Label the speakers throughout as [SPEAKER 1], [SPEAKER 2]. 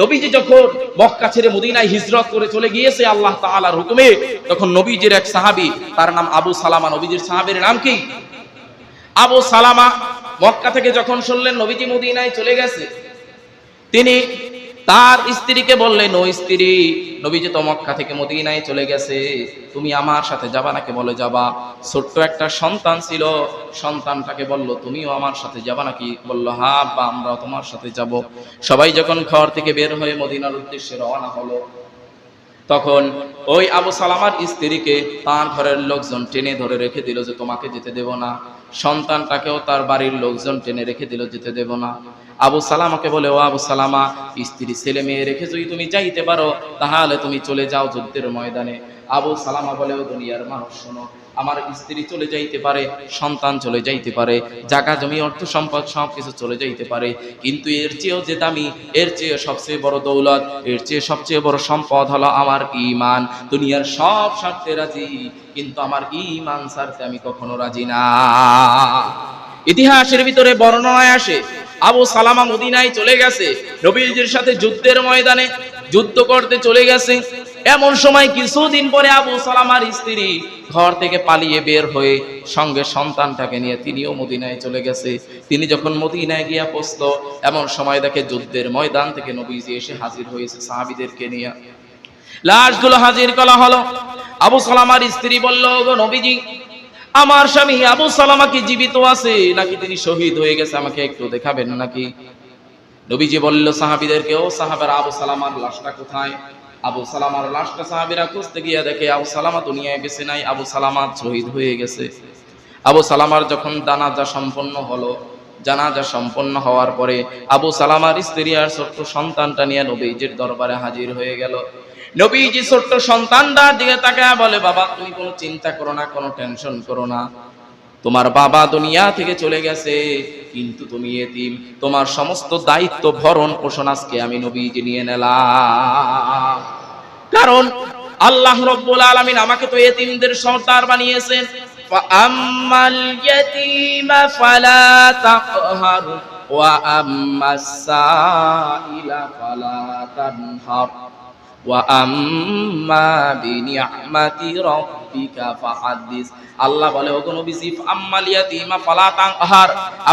[SPEAKER 1] নবীজি যখন মক্কা ছেড়ে মদিনায় হিজরত করে চলে গিয়েছে, আল্লাহ তাআলার হুকুমে তখন নবীজির এক সাহাবী, তার নাম আবু সালামা, নবীজির সাহাবীর নাম কি? আবু সালামা মক্কা থেকে যখন শুনলেন নবীজি মদিনায় চলে গেছে, তিনি তার স্ত্রীকে বললেন, ও স্ত্রী নবীজি তো মক্কা থেকে মদিনায় চলে গেছে, তুমি আমার সাথে যাবা নাকি বলে যাবা? ছোট্ট একটা সন্তান ছিল, সন্তানটাকে বলল, তুমিও আমার সাথে যাবা নাকি? বলল হ্যাঁ বা আমরাও তোমার সাথে যাব। সবাই যখন ঘর থেকে বের হয়ে মদিনার উদ্দেশ্যে রওনা হলো, তখন ওই আবু সালামার স্ত্রীকে তার ঘরের লোকজন টেনে ধরে রেখে দিল যে, তোমাকে যেতে দেব না। সন্তানটাকেও তার বাড়ির লোকজন টেনে রেখে দিল, যেতে দেব না। আবু সালামাকে বলে, ও আবু সালামা, স্ত্রী ছেলে মেয়ে রেখে যদি তুমি যাইতে পারো, তাহলে তুমি চলে যাও যুদ্ধের ময়দানে। আবু সালামা বলে, ও দুনিয়ার মানুষ, শোনো, আমার স্ত্রী চলে যাইতে পারে, সন্তান চলে যাইতে পারে, জায়গা, জমি, অর্থ, সম্পদ সব কিছু চলে যাইতে পারে, কিন্তু এর চেয়েও যে দামি, এর চেয়ে সবচেয়ে বড় দৌলত, এর চেয়ে সবচেয়ে বড় সম্পদ হলো আমার ইমান দুনিয়ার সব স্বার্থে রাজি, কিন্তু আমার ইমান ছাড়তে আমি কখনো রাজি না। ইতিহাসের ভিতরে বর্ণনায় আসে আবু সালামা মদিনায় চলে গেছে, নবীজির সাথে যুদ্ধের ময়দানে যুদ্ধ করতে চলে গেছে। এমন সময় কিছুদিন পরে আবু সালামার স্ত্রী ঘর থেকে পালিয়ে বের হয়ে সঙ্গে সন্তানটাকে নিয়ে তিনিও মদিনায় চলে গেছে। তিনি যখন মদিনায় গিয়া পৌঁছল, এমন সময় দেখে যুদ্ধের ময়দান থেকে নবীজি এসে হাজির হয়েছে সাহাবিদেরকে নিয়ে। লাশগুলো হাজির করা হলো। আবু সালামার স্ত্রী বলল গো নবীজি আমার স্বামী আবু সালামা কি জীবিত আছে নাকি তিনি শহীদ হয়ে গেছে? আমাকে একটু দেখাবেন নাকি? নবীজি বলল, সাহাবিদেরকে, ও সাহাবের, আবু সালামার লাশটা কোথায়? আবু সালামার লাশটা সাহাবিরা খুঁজতে গিয়ে দেখে, আবু সালামা দুনিয়ায় বেঁচে নাই, আবু সালামা শহীদ হয়ে গেছে। আবু সালামার যখন জানাজা সম্পন্ন হলো, জানাজা সম্পন্ন হওয়ার পরে আবু সালামার স্ত্রী আর ছোট্ট সন্তানটা নিয়ে নবীজির দরবারে হাজির হয়ে গেল। নবীজি ছোট্ট সন্তানদার দিকে তাকায় বলে, বাবা, তুমি কোনো চিন্তা করো না, কোনো টেনশন করো না। তোমার বাবা দুনিয়া থেকে চলে গেছে, কিন্তু তুমি এতিম। তোমার সমস্ত দায়িত্ব ভরণ পোষণ আজকে আমি নবীজি নিয়ে নিলাম। কারণ আল্লাহ রব্বুল আলামিন আমাকে তো এতিমদের সর্দার বানিয়েছেন। ফাআম্মাল ফালা তাকহার, ওয়া আম্মাস সাইলা ফালা তানহার। আল্লাহ বলে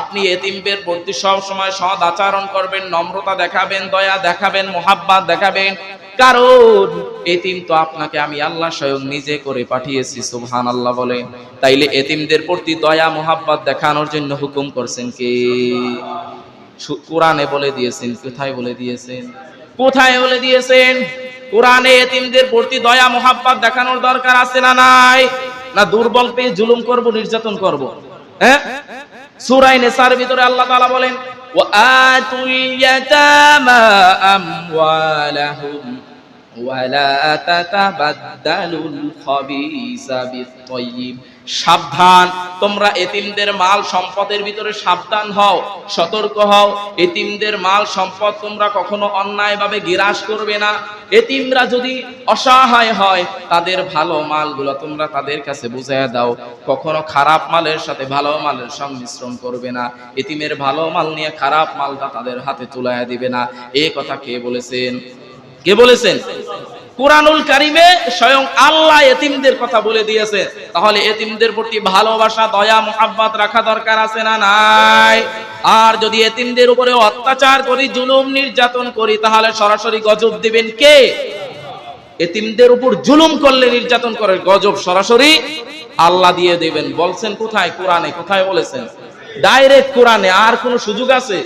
[SPEAKER 1] আপনি এতিমদের প্রতি সব সময় সৎ আচরণ করবেন, নম্রতা দেখাবেন, দয়া দেখাবেন, মোহাব্বত দেখাবেন। কারণ এতিম তো আপনাকে আমি আল্লাহ স্বয়ং নিজে করে পাঠিয়েছি সুবহান আল্লাহ বলে। তাইলে এতিমদের প্রতি দয়া, মোহাব্বাত দেখানোর জন্য হুকুম করছেন কে? কোরআনে বলে দিয়েছেন, কোথায় বলে দিয়েছেন? কোথায় বলে দিয়েছেন? কোরআনে এতিমদের প্রতি দয়া, মোহাব্বত দেখানোর দরকার আছে না নাই? না দুর্বল পেয়ে জুলুম করব, নির্যাতন করব? হ্যাঁ? সূরা নেশার ভিতরে আল্লাহ তাআলা বলেন, ওয়া আতুল আমওয়ালাহুম ওয়ালা তাতাবাদদালুল খাবিসা বিত-তাইয়্যিব সাবধান, তোমরা এতিমদের মাল সম্পদের ভিতরে সাবধান হও, সতর্ক হও। এতিমদের মাল সম্পদ তোমরা কখনো করবে না। এতিমরা যদি অসহায় হয়, তাদের ভালো মালগুলো তোমরা তাদের কাছে বুঝাইয়া দাও। কখনো খারাপ মালের সাথে ভালো মালের সংমিশ্রণ করবে না। এতিমের ভালো মাল নিয়ে খারাপ মালটা তাদের হাতে তুলাইয়া দিবে না। এই কথা কে বলেছেন? কে বলেছেন? কোরআনুল কারিমে স্বয়ং আল্লাহ এতিমদের কথা বলে দিয়েছে। তাহলে এতিমদের প্রতি ভালোবাসা, দয়া, মোহাব্বত রাখা দরকার আছে না নাই? আর যদি এতিমদের উপরে অত্যাচার করি, জুলুম নির্যাতন করি, তাহলে সরাসরি গজব দিবেন কে? এতিমদের উপর জুলুম করলে নির্যাতন করে গজব সরাসরি আল্লাহ দিয়ে দেবেন। বলছেন কোথায়? কোরআনে কোথায় বলেছেন? ডাইরেক্ট কোরআনে। আর কোনো সুযোগ আছে?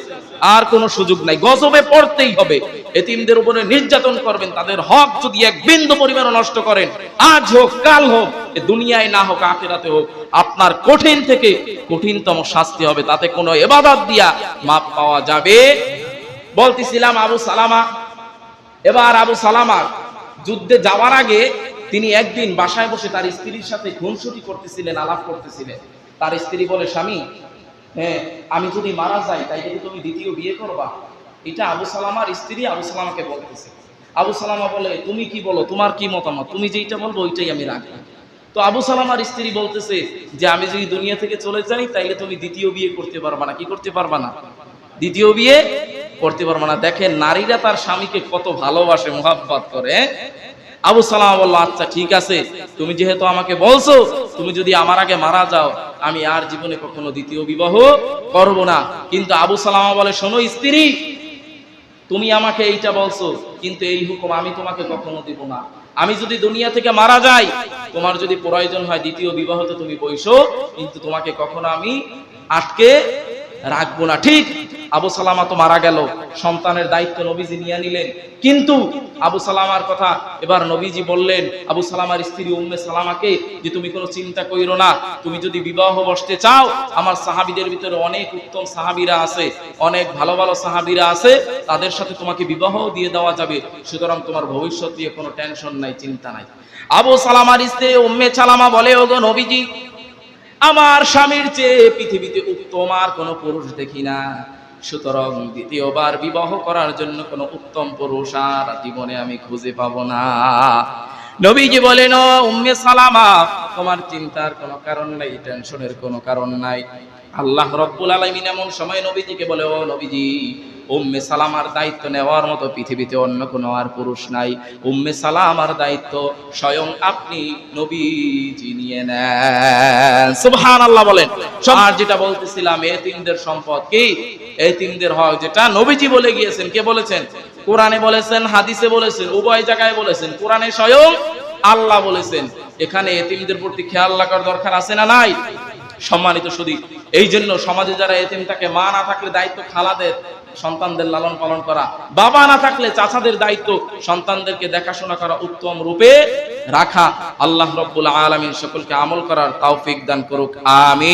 [SPEAKER 1] আর কোনো সুযোগ নাই। গজবে পড়তেই হবে। এতিমদের উপরে নির্যাতন করবেন। তাদের হক যদি এক বিন্দু পরিমাণ নষ্ট করেন, আজ হোক, কাল হোক দুনিয়ায় না হোক, আখেরাতে হোক, আপনার কঠিন থেকে কঠিনতম শাস্তি হবে। তাতে কোনো এবাদত দিয়া মাপ পাওয়া যাবে। বলতেছিলাম আবু সালামা, এবার আবু সালামা যুদ্ধে যাওয়ার আগে তিনি একদিন বাসায় বসে তার স্ত্রীর সাথে খুনসুটি করতেছিলেন, আলাপ করতেছিলেন। তার স্ত্রী বলে, স্বামী হ্যাঁ আমি যদি মারা যাই, তাই যদি তুমি দ্বিতীয় বিয়ে করবা? এটা আবু সালামার স্ত্রী আবু সালামাকে বলতেছে। আবু সালামা বলে, তুমি কি বলো? তোমার কি মতামত? তুমি যেইটা বলব, ওইটাই আমি রাখব। তো আবু সালামার স্ত্রী বলতেছে যে, আমি যদি দুনিয়া থেকে চলে যাই, তাইলে তুমি দ্বিতীয় বিয়ে করতে পারবা না। কি করতে পারবা না? দ্বিতীয় বিয়ে করতে পারব না। দেখেন, নারীরা তার স্বামীকে কত ভালোবাসে, মোহাব্বত করে হ্যাঁ? আবু সালাম বলল আচ্ছা ঠিক আছে, তুমি যেহেতু আমাকে বলছো, তুমি যদি আমার আগে মারা যাও, আমি আর জীবনে কখনো দ্বিতীয় বিবাহ করব না। কিন্তু আবু সালামা বলে, শোনো স্ত্রী, তুমি আমাকে এইটা বলছো, কিন্তু এই হুকুম আমি তোমাকে কখনো দিব না। আমি যদি দুনিয়া থেকে মারা যাই, তোমার যদি প্রয়োজন হয় দ্বিতীয় বিবাহ তো তুমি বইসো কিন্তু তোমাকে কখনো আমি আটকে রাখব না। ঠিক আবু সালামা তো মারা গেল, সন্তানের দায়িত্ব নবীজি নিয়ে নিলেন। কিন্তু আবু সালামার কথা এবার নবীজি বললেন, আবু সালামার স্ত্রী উম্মে সালামাকে যে তুমি কোনো চিন্তা কইরো না, তুমি যদি বিবাহ বসতে চাও, আমার সাহাবীদের ভিতরে অনেক উত্তম সাহাবিরা আছে, অনেক ভালো ভালো সাহাবিরা আছে, তাদের সাথে তোমাকে বিবাহ দিয়ে দেওয়া যাবে। সুতরাং তোমার ভবিষ্যৎ নিয়ে কোনো টেনশন নাই, চিন্তা নাই। আবু সালামার স্ত্রী উম্মে সালামা বলে, ওগো নবীজি, আমার স্বামীর চেয়ে পৃথিবীতে উত্তম আর কোনো পুরুষ দেখি না। সুতরাং দ্বিতীয়বার বিবাহ করার জন্য কোনো উত্তম পুরুষ আর জীবনে আমি খুঁজে পাবো না। নবীজি বলেন, "ও উম্মে সালামা, তোমার চিন্তার কোনো কারণ নাই, টেনশনের কোনো কারণ নাই। আল্লাহ রব্বুল আলামিন এমন সময় নবীজিকে বলে, ও নবীজি, উম্মে সালামার দায়িত্ব নেওয়ার মতো পৃথিবীতে অন্য কোনো আর পুরুষ নাই। উম্মে সালামার দায়িত্ব স্বয়ং আপনি নবীজি নিয়ে নেন। সুবহানাল্লাহ বলেন। আর যেটা বলতেছিলাম, এতিমদের সম্পদ কি? এতিমদের হয় যেটা নবীজি বলে গিয়েছেন। কে বলেছেন? কোরআনে বলেছেন, হাদিসে বলেছেন, উভয় জায়গায় বলেছেন। কোরআনে স্বয়ং আল্লাহ বলেছেন। এখানে এতিমদের প্রতি খেয়াল রাখার দরকার আছে না নাই? সম্মানিত শুধু এই জন্য সমাজে যারা এতিম থাকে মা না থাকলে দায়িত্ব খালাদের, সন্তানদের লালন পালন করা, বাবা না থাকলে চাচাদের দায়িত্ব সন্তানদেরকে দেখাশোনা করা উত্তম রূপে রাখা, আল্লাহ রব্বুল আলামিন সকলকে আমল করার তৌফিক দান করুক। আমিন।